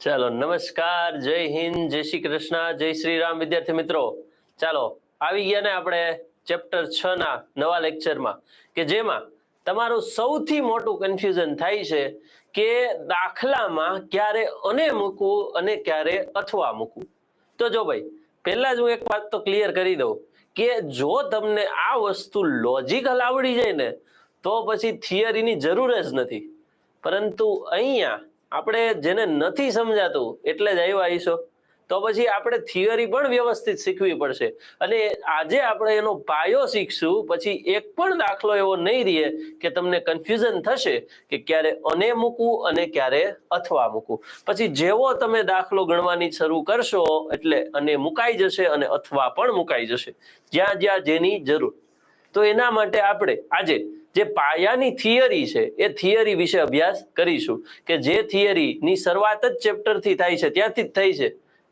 ચાલો, નમસ્કાર, જય હિન્દ, જય શ્રી કૃષ્ણ, જય શ્રી રામ. વિદ્યાર્થી મિત્રો, ચાલો, આવી ગયા ને આપણે ચેપ્ટર છ ના નવા લેક્ચરમાં કે જેમાં તમારું સૌથી મોટું કન્ફ્યુઝન થાય છે કે દાખલામાં ક્યારે અને મૂકવું અને ક્યારે અથવા મૂકવું. તો જો ભાઈ, પહેલા જ હું એક વાત તો ક્લિયર કરી દઉં કે જો તમને આ વસ્તુ લોજિકલ આવડી જાય ને, તો પછી થિયરીની જરૂર જ નથી. પરંતુ અહીંયા આપણે જેને નથી સમજાતું એટલે જ આવ્યા આવીશો તો પછી આપણે થિયરી પણ વ્યવસ્થિત શીખવી પડશે. અને આજે આપણે એનો પાયો શીખશું, પછી એક પણ દાખલો એવો નહીં રહે કે તમને કન્ફ્યુઝન થશે કે ક્યારે અને મૂકવું અને ક્યારે અથવા મૂકવું. પછી જેવો તમે દાખલો ગણવાની શરૂ કરશો, એટલે અને મુકાઈ જશે અને અથવા પણ મુકાઈ જશે. જ્યાં જ્યાં જેની જરૂર. તો એના માટે આપણે આજે જે પાયાની થિયરી છે, એ થિયરી વિશે અભ્યાસ કરીશું કે જે થિયરીની શરૂઆત જ ચેપ્ટરથી થાય છે, ત્યાંથી જ થઈ છે.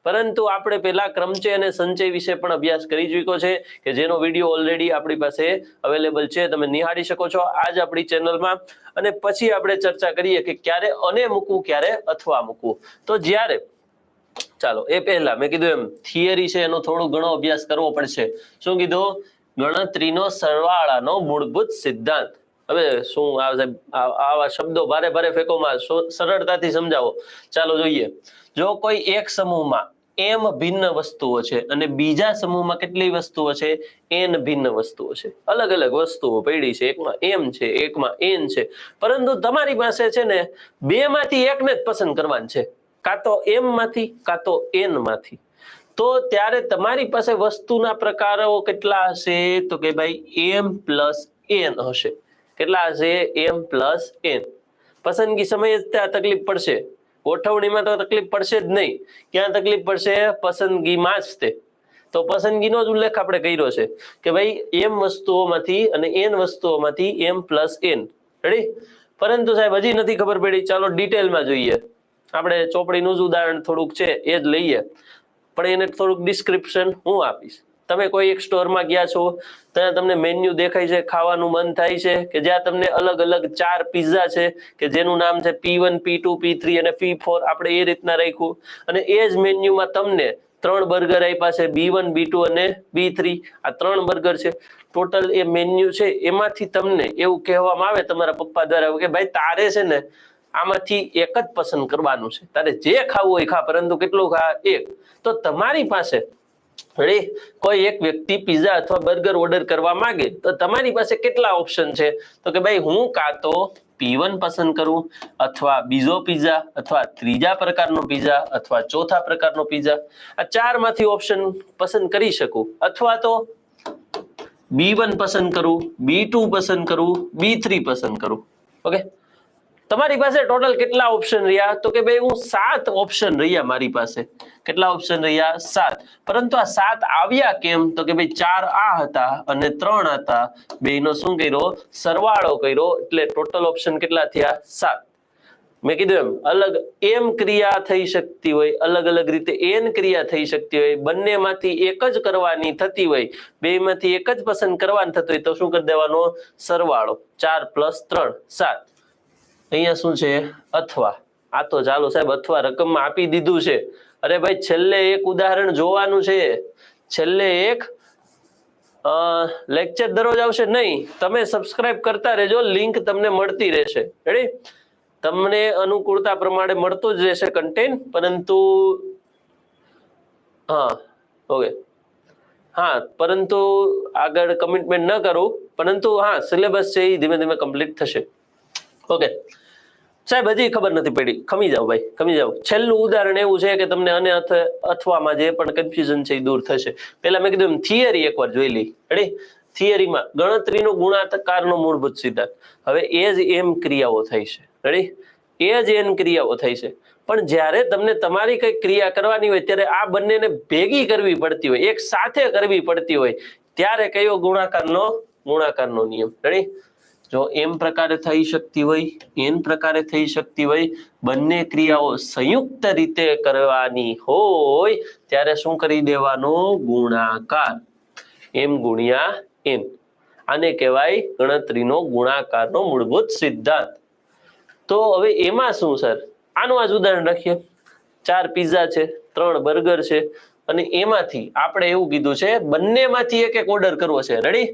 પરંતુ આપણે પેલા ક્રમચય અને સંચય વિશે પણ અભ્યાસ કરી ચૂક્યો છે કે જેનો વીડિયો ઓલરેડી આપણી પાસે અવેલેબલ છે, તમે નિહાળી શકો છો આજ આપણી ચેનલમાં. અને પછી આપણે ચર્ચા કરીએ કે ક્યારે અને મૂકવું, ક્યારે અથવા મૂકવું. તો જ્યારે, ચાલો, એ પહેલા મેં કીધું એમ, થિયરી છે એનો થોડો ઘણો અભ્યાસ કરવો પડશે. શું કીધું? ગણતરીનો સરવાળાનો મૂળભૂત સિદ્ધાંત. હવે શું આવા શબ્દો ભારે ભારે ફેંકોમાં સરળતાથી સમજાવો. ચાલો જોઈએ. જો કોઈ એક સમૂહમાં એમ ભિન્ન વસ્તુઓ છે અને બીજા સમૂહમાં કેટલી વસ્તુઓ છે? એન ભિન્ન વસ્તુઓ છે. અલગ અલગ વસ્તુઓ પડી છે. એકમાં એમ છે, એકમાં એન છે. પરંતુ તમારી પાસે છે ને બે માંથી એકને જ પસંદ કરવાનું છે. કાં તો એમ માંથી કાં તો એનમાંથી તો ત્યારે તમારી પાસે વસ્તુના પ્રકારો કેટલા હશે? તો કે ભાઈ એમ પ્લસ એન હશે. કેટલા હશે? એમ પ્લસ એન પસંદગી સમયે જ ત્યાં તકલીફ પડશે. ગોઠવણીમાં તો તકલીફ પડશે જ નહીં. ક્યાં તકલીફ પડશે? પસંદગીમાં જ તે. તો પસંદગીનો જ ઉલ્લેખ આપણે કર્યો છે કે ભાઈ એમ વસ્તુઓમાંથી અને એન વસ્તુઓમાંથી એમ પ્લસ એન રેડી પરંતુ સાહેબ, હજી નથી ખબર પડી. ચાલો ડિટેલમાં જોઈએ. આપણે ચોપડીનું જ ઉદાહરણ થોડુંક છે, એ જ લઈએ. પણ એને થોડુંક ડિસ્ક્રિપ્શન હું આપીશ. તમે કોઈ એક સ્ટોરમાં ગયા છો, ત્યાં તમને મેન્યુ દેખાય છે, ખાવાનું મન થાય છે, કે જ્યાં તમને અલગ અલગ ચાર પીઝા છે, કે જેનું નામ છે P one P two P three અને પી ફોર આપણે એ રીતના રાખ્યું. અને એ જ મેન્યુમાં તમને ત્રણ બર્ગર આપ્યા છે બી વન બી ટુ અને બી થ્રી આ ત્રણ બર્ગર છે. ટોટલ એ મેન્યુ છે, એમાંથી તમને એવું કહેવામાં આવે તમારા પપ્પા દ્વારા કે ભાઈ તારે છે ને આમાંથી એક જ પસંદ કરવાનું છે. તારે જે ખાવું હોય ખા, પરંતુ કેટલું ખા? એક. તો તમારી પાસે રેડી? કોઈ એક વ્યક્તિ પીઝા અથવા બર્ગર ઓર્ડર કરવા માંગે, તો તમારી પાસે કેટલા ઓપ્શન છે? તો કે ભાઈ, હું કાં તો પી પસંદ કરું, અથવા બીજો પીઝા અથવા ત્રીજા પ્રકારનો પીઝા અથવા ચોથા પ્રકારનો પીઝા આ ચારમાંથી ઓપ્શન પસંદ કરી શકું. અથવા તો બી પસંદ કરું બી પસંદ કરું બી પસંદ કરું. ઓકે તમારી પાસે ટોટલ કેટલા ઓપ્શન રહ્યા? તો કે ભાઈ, હું સાત ઓપ્શન રહ્યા મારી પાસે. કેટલા ઓપ્શન રહ્યા? સાત. પરંતુ આ સાત આવ્યા કેમ? તો કે ભાઈ, ચાર આ હતા અને ત્રણ હતા. બેયનો શું કર્યો? સરવાળો કર્યો. એટલે ટોટલ ઓપ્શન કેટલા થયા? સાત. મેં કીધું એમ, અલગ એમ ક્રિયા થઈ શકતી હોય, અલગ અલગ રીતે એન ક્રિયા થઈ શકતી હોય, બંનેમાંથી એક જ કરવાની થતી હોય, બેમાંથી એક જ પસંદ કરવાનું થતું હોય, તો શું કરી દેવાનો? સરવાળો. ચાર પ્લસ ત્રણ, સાત. અહીંયા શું છે? અથવા. આ તો ચાલો સાહેબ અથવા રકમમાં આપી દીધું છે. અરે ભાઈ, છેલ્લે એક ઉદાહરણ જોવાનું છે. છેલ્લે એક લેક્ચર દરરોજ આવશે નહીં. તમે સબસ્ક્રાઇબ કરતા રહેજો. લિંક તમને મળતી રહેશે. રેડી તમને અનુકૂળતા પ્રમાણે મળતું જ રહેશે કન્ટેન્ટ પરંતુ હા ઓકે હા, પરંતુ આગળ કમિટમેન્ટ ન કરું. પરંતુ હા સિલેબસ છે એ ધીમે ધીમે કમ્પ્લીટ થશે. ઓકે સાહેબ, હજી ખબર નથી પડી. ખમી જાઓ ભાઈ, ખમી જાઓ. છેલ્લું ઉદાહરણ એવું છે કે તમને અને અથવામાં જે પણ કન્ફ્યુઝન છે એ દૂર થશે. પહેલા મેં કીધું થિયરી એકવાર જોઈ લઈ રેડી થિયરીમાં ગણતરીનો ગુણાકારનો મૂળભૂત સિદ્ધાંત. હવે એ જ એમ ક્રિયાઓ થઈ છે. રેડી એ જ એમ ક્રિયાઓ થઈ છે. પણ જ્યારે તમને તમારી કઈ ક્રિયા કરવાની હોય, ત્યારે આ બંનેને ભેગી કરવી પડતી હોય, એક સાથે કરવી પડતી હોય, ત્યારે કયો ગુણાકારનો? ગુણાકારનો નિયમ. રેડી જો એમ પ્રકારે થઈ શકતી હોય, એન પ્રકારે થઈ શકતી હોય, બંને ક્રિયાઓ સંયુક્ત રીતે કરવાની હોય, ત્યારે શું કરી દેવાનો? ગુણાકાર. એમ ગુણ્યા એન. આને કહેવાય ગણતરીનો ગુણાકારનો મૂળભૂત સિદ્ધાંત. તો હવે એમાં શું, સર? આનું આજ ઉદાહરણ રાખીએ. ચાર પીઝા છે, ત્રણ બર્ગર છે અને એમાંથી આપણે એવું કીધું છે, બંનેમાંથી એક એક ઓર્ડર કરવો છે. રેડી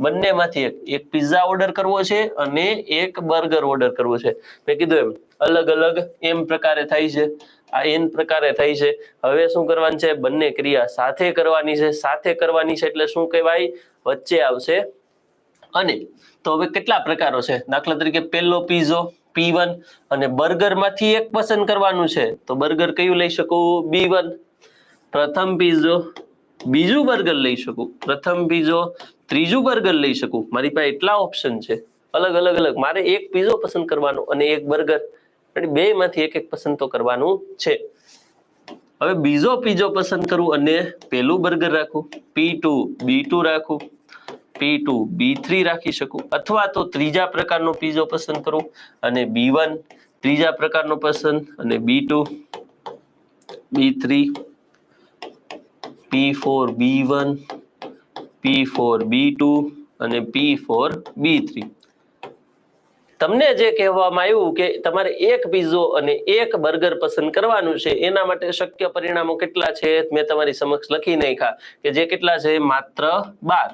બંનેમાંથી એક. એક પીઝા ઓર્ડર કરવો છે અને એક બર્ગર ઓર્ડર કરવો છે. મેં કીધું એમ, અલગ અલગ એમ પ્રકારે થાય છે. આ એન પ્રકારે થાય છે. હવે શું કરવાનું છે? બંને ક્રિયા સાથે કરવાની છે. સાથે કરવાની છે એટલે શું કહેવાય? વચ્ચે આવશે અને તો હવે કેટલા પ્રકારો છે? દાખલા તરીકે પહેલો પીઝો પી અને બર્ગરમાંથી એક પસંદ કરવાનું છે. તો બર્ગર કયું લઈ શકું? બી પ્રથમ પીઝો બીજું બર્ગર લઈ શકું. પ્રથમ પીઝો ત્રીજું બર્ગર લઈ શકું. મારી પાસે એટલા ઓપ્શન છે. અલગ અલગ અલગ. મારે એક પીઝો પસંદ કરવાનો અને એક બર્ગર. બે માંથી એક એક પસંદ તો કરવાનું છે. હવે બીજો પીઝો પસંદ કરું અને પેલું બર્ગર રાખું. પી ટુ, બી ટુ રાખું. પી ટુ, બી થ્રી રાખી શકું. અથવા તો ત્રીજા પ્રકારનો પીઝો પસંદ કરું અને બી વન. ત્રીજા પ્રકારનો પસંદ અને B two, B three. P four B one P four B two અને પી ફોર બી થ્રી તમને જે કહેવામાં આવ્યું કે તમારે એક પીઝો અને એક બર્ગર પસંદ કરવાનું છે, એના માટે શક્ય પરિણામો કેટલા છે, મેં તમારી સમક્ષ લખી નાખ્યા કે જે કેટલા છે, માત્ર બાર.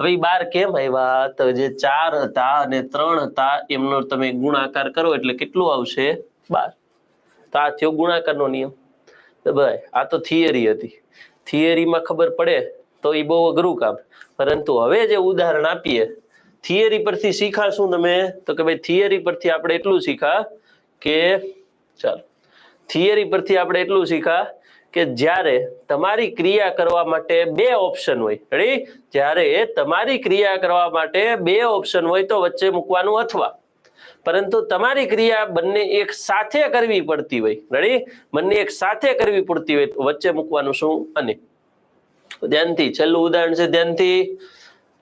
હવે બાર કેમ આવ્યા? તો જે ચાર હતા અને ત્રણ હતા, એમનો તમે ગુણાકાર કરો એટલે કેટલું આવશે? બાર. તો આ થયો ગુણાકારનો નિયમ. ભાઈ, આ તો થિયરી હતી. થિયરીમાં ખબર પડે તો એ બહુ અઘરું કામ. પરંતુ હવે જે ઉદાહરણ આપીએ, થિયરી પરથી શીખા શું તમે, તો કે ભાઈ થિયરી પરથી આપણે એટલું શીખા કે, ચાલો. થિયરી પરથી આપણે એટલું શીખા કે જ્યારે તમારી ક્રિયા કરવા માટે બે ઓપ્શન હોય, રેડી? જ્યારે તમારી ક્રિયા કરવા માટે બે ઓપ્શન હોય તો વચ્ચે મૂકવાનું અથવા. પરંતુ તમારી ક્રિયા બંને એક સાથે કરવી પડતી હોય. રેડી બંને એક સાથે કરવી પડતી હોય. વચ્ચે મૂકવાનું શું? અને. ધ્યાનથી, છેલ્લું ઉદાહરણ છે ધ્યાનથી.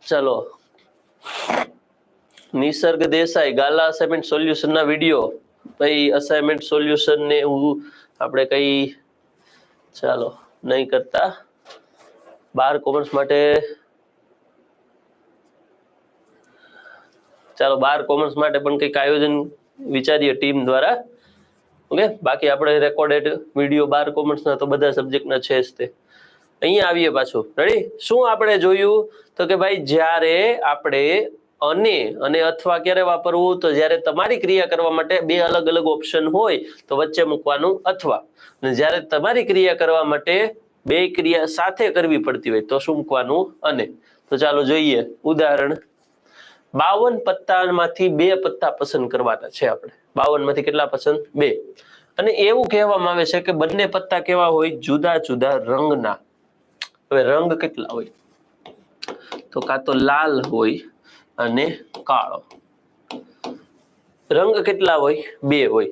ચલો. નિસર્ગ દેસાઈ, ગાલા અસાઇનમેન્ટ સોલ્યુશન ના વીડિયો ભાઈ અસાઇનમેન્ટ સોલ્યુશન ને એવું આપણે કઈ, ચાલો, નહીં કરતા. બાર કોમર્સ માટે ચાલો બાર કોમર્સ માટે પણ કંઈક આયોજન વિચારીએ ટીમ દ્વારા. ઓકે બાકી આપણે રેકોર્ડેડ વીડિયો બાર કોમર્સના તો બધા સબ્જેક્ટના છે જ તે. અહીંયા આવીએ પાછું. રેડી શું આપણે જોયું? તો કે ભાઈ, જ્યારે આપણે અને અને અથવા ક્યારે વાપરવું? તો જ્યારે તમારી ક્રિયા કરવા માટે બે અલગ અલગ ઓપ્શન હોય, તો વચ્ચે મૂકવાનું અથવા. અને જ્યારે તમારી ક્રિયા કરવા માટે બે ક્રિયા સાથે કરવી પડતી હોય, તો શું મૂકવાનું અને? તો ચાલો જોઈએ. ઉદાહરણ બાવન પત્તામાંથી બે પત્તા પસંદ કરવાના છે આપણે. બાવનમાંથી કેટલા પસંદ? બે. અને એવું કહેવામાં આવે છે કે બંને પત્તા કેવા હોય? જુદા જુદા રંગના. હવે રંગ કેટલા હોય? તો કાં તો લાલ હોય અને કાળો. રંગ કેટલા હોય? બે હોય.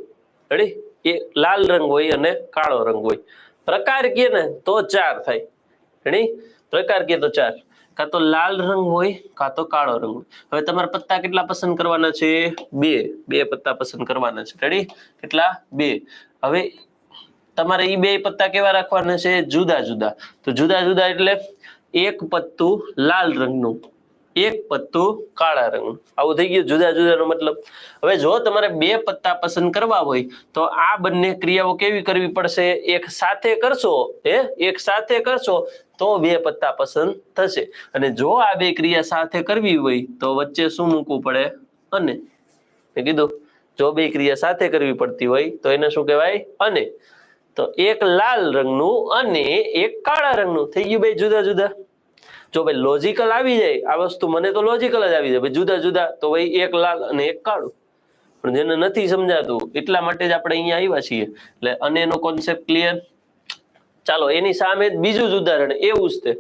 રેડી એ લાલ રંગ હોય અને કાળો રંગ હોય. પ્રકાર કે ને તો ચાર થાય. પ્રકાર કે તો ચાર. કાં તો લાલ રંગ હોય, કાં તો કાળો રંગ હોય. હવે તમારે પત્તા કેટલા પસંદ કરવાના છે? બે. બે પત્તા પસંદ કરવાના છે. રેડી કેટલા? બે. હવે તમારે એ બે પત્તા કેવા રાખવાના છે? જુદા જુદા. તો જુદા જુદા એટલે એક પત્તું લાલ રંગનું, એક પત્તું કાળા રંગનું. આવું થઈ ગયું જુદા જુદાનો મતલબ. હવે જો તમારે બે પત્તા પસંદ કરવા હોય, તો આ બંને ક્રિયાઓ કેવી કરવી પડશે? એક સાથે કરશો, હે? એક સાથે કરશો તો બે પત્તા પસંદ થશે. અને જો આ બે ક્રિયા સાથે કરવી હોય, તો વચ્ચે શું મૂકવું પડે? અને. કીધું, જો બે ક્રિયા સાથે કરવી પડતી હોય, તો એને શું કહેવાય? અને. તો એક લાલ રંગનું અને એક કાળા રંગનું. થઈ ગયું ભાઈ જુદા જુદા. જો ભાઈ લોજિકલ આવી જાય, આ વસ્તુ મને તો લોજિકલ જ આવી જાય. ભાઈ જુદા જુદા, તો ભાઈ એક લાલ અને એક કાળું. પણ જેને નથી સમજાતું, એટલા માટે જ આપણે અહીંયા આવ્યા છીએ. એટલે અને એનો કોન્સેપ્ટ ક્લિયર ચાલો, એની સામે બીજું જ ઉદાહરણ, એવું જ તે.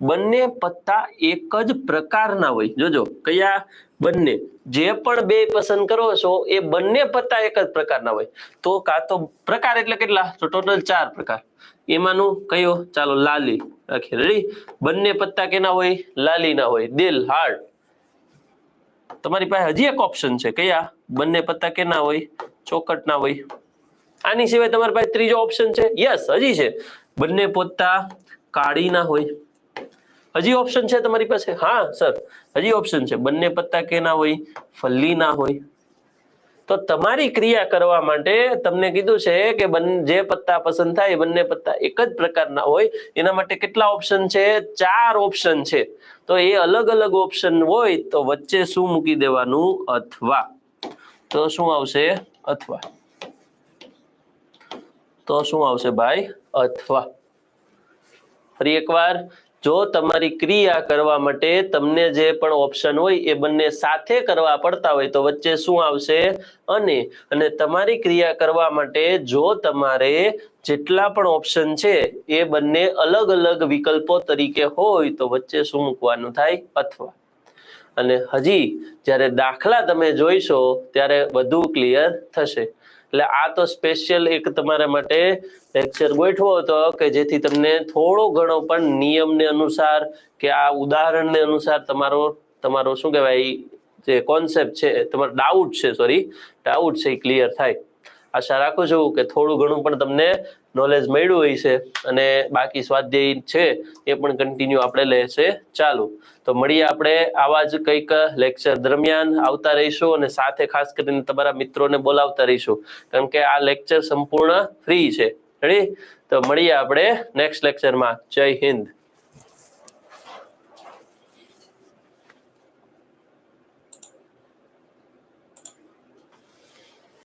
બંને પત્તા એક જ પ્રકારના હોય. જોજો, કયા? બંને. જે પણ બે પસંદ કરો છો, એ બંને પત્તા એક જ પ્રકારના હોય. તો કાં તો પ્રકાર એટલે કેટલા? તો ટોટલ ચાર પ્રકાર. એમાંનું કયો? ચાલો, લાલી. રાખીએ રેડી બંને પત્તા કેના હોય? લાલી ના હોય. દિલ હાર્ટ તમારી પાસે હજી એક ઓપ્શન છે. કયા? બંને પત્તા કેના હોય? ચોકટ ના હોય. આની સિવાય તમારી પાસે ત્રીજો ઓપ્શન છે. યસ હજી છે. બંને પોતા કાળી ના હોય. હજી ઓપ્શન છે તમારી પાસે? હા સર હજી ઓપ્શન છે. બંને પત્તા કેના હોય? ફલ્લી ના હોય. તો તમારી ક્રિયા કરવા માટે તમને કીધું છે કે જે પત્તા પસંદ થાય બંને પત્તા એક જ પ્રકારના હોય. એના માટે કેટલા ઓપ્શન છે? ચાર ઓપ્શન છે. તો એ અલગ અલગ ઓપ્શન હોય તો વચ્ચે શું મૂકી દેવાનું? અથવા. તો શું આવશે? અથવા. તો શું આવશે ભાઈ? અથવા. ફરી એકવાર, જો તમારી ક્રિયા કરવા માટે તમને જે પણ ઓપ્શન હોય એ બંને સાથે કરવા પડતા હોય તો વચ્ચે શું આવશે? અને અને તમારી ક્રિયા કરવા માટે જો તમારે જેટલા પણ ઓપ્શન છે એ બંને અલગ અલગ વિકલ્પો તરીકે હોય તો વચ્ચે શું મૂકવાનું થાય? અથવા. અને હજી જ્યારે દાખલા તમે જોઈશો ત્યારે બધું ક્લિયર થશે. એટલે આ તો સ્પેશિયલ એક તમારા માટે લેક્ચર ગોઠવો હતો કે જેથી તમને થોડો ઘણો પણ નિયમને અનુસાર કે આ ઉદાહરણને અનુસાર તમારો તમારો શું કહેવાય, જે કોન્સેપ્ટ છે, તમારો ડાઉટ છે સોરી ડાઉટ છે એ ક્લિયર થાય. આશા રાખું છું કે થોડું ઘણું પણ તમને નોલેજ મળ્યું હોય છે અને બાકી સ્વાધ્યાય છે એ પણ કન્ટિન્યુ આપણે લેશે ચાલુ. તો મળીએ આપણે આવા જ કંઈક લેક્ચર દરમિયાન આવતા રહીશું અને સાથે ખાસ કરીને તમારા મિત્રોને બોલાવતા રહીશું. કારણ કે આ લેક્ચર સંપૂર્ણ ફ્રી છે. રેડી તો મળીએ આપણે નેક્સ્ટ લેક્ચરમાં જય હિન્દ.